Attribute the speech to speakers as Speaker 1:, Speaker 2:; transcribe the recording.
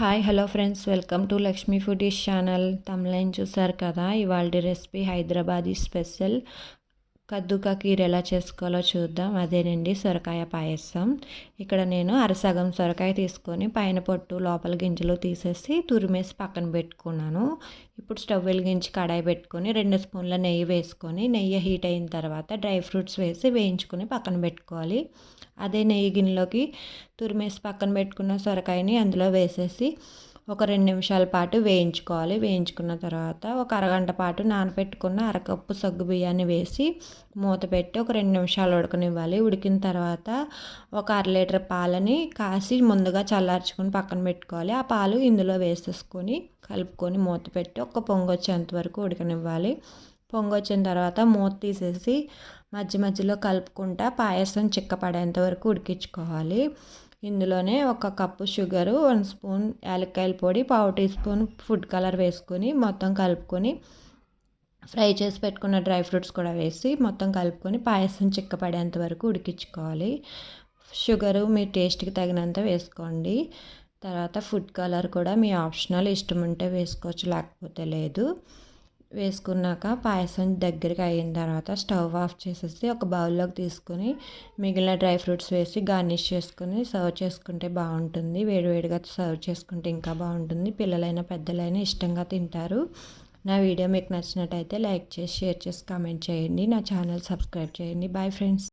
Speaker 1: Hi hello friends welcome to Lakshmi foodies channel తమిళైన్ చూసారు కదా? ఇవాళ రెసిపీ హైదరాబాదీ స్పెషల్ కద్దుకా కీర ఎలా చేసుకోవాలో చూద్దాం. అదేనండి సొరకాయ పాయసం. ఇక్కడ నేను అరసగం సొరకాయ తీసుకొని పైన పొట్టు లోపల గింజలు తీసేసి తురిమేసి పక్కన పెట్టుకున్నాను. ఇప్పుడు స్టవ్ వెలిగించి కడాయి పెట్టుకొని రెండు స్పూన్ల నెయ్యి వేసుకొని నెయ్యి హీట్ అయిన తర్వాత డ్రై ఫ్రూట్స్ వేసి వేయించుకొని పక్కన పెట్టుకోవాలి. అదే నెయ్యి గిన్నెలోకి తురిమేసి పక్కన పెట్టుకున్న సొరకాయని అందులో వేసేసి ఒక రెండు నిమిషాల పాటు వేయించుకోవాలి. వేయించుకున్న తర్వాత ఒక అరగంట పాటు నానబెట్టుకున్న అరకప్పు సగ్గు బియ్యాన్ని వేసి మూత పెట్టి ఒక రెండు నిమిషాలు ఉడకనివ్వాలి. ఉడికిన తర్వాత ఒక అర లీటర్ పాలని కాసి ముందుగా చల్లార్చుకొని పక్కన పెట్టుకోవాలి. ఆ పాలు ఇందులో వేసేసుకొని కలుపుకొని మూత పెట్టి ఒక పొంగు వచ్చేంత వరకు ఉడకనివ్వాలి. పొంగు వచ్చిన తర్వాత మూత తీసేసి మధ్య మధ్యలో కలుపుకుంటా పాయసం చిక్కపడేంత వరకు ఉడికించుకోవాలి. ఇందులోనే ఒక కప్పు షుగరు వన్ స్పూన్ యాలక్కాయల పొడి పావు టీ స్పూన్ ఫుడ్ కలర్ వేసుకొని మొత్తం కలుపుకొని ఫ్రై చేసి పెట్టుకున్న డ్రై ఫ్రూట్స్ కూడా వేసి మొత్తం కలుపుకొని పాయసం చిక్కపడేంత వరకు ఉడికించుకోవాలి. షుగరు మీ టేస్ట్కి తగినంత వేసుకోండి. తర్వాత ఫుడ్ కలర్ కూడా మీ ఆప్షనల్ ఇష్టం ఉంటే వేసుకోవచ్చు లేకపోతే లేదు. వేసుకున్నాక పాయసం దగ్గరికి అయిన తర్వాత స్టవ్ ఆఫ్ చేసేసి ఒక బౌల్లోకి తీసుకొని మిగిలిన డ్రై ఫ్రూట్స్ వేసి గార్నిష్ చేసుకుని సర్వ్ చేసుకుంటే బాగుంటుంది. వేడివేడిగా సర్వ్ చేసుకుంటే ఇంకా బాగుంటుంది. పిల్లలైనా పెద్దలైనా ఇష్టంగా తింటారు. నా వీడియో మీకు నచ్చినట్టయితే లైక్ చేసి షేర్ చేసి కామెంట్ చేయండి. నా ఛానల్ సబ్స్క్రైబ్ చేయండి. Bye friends.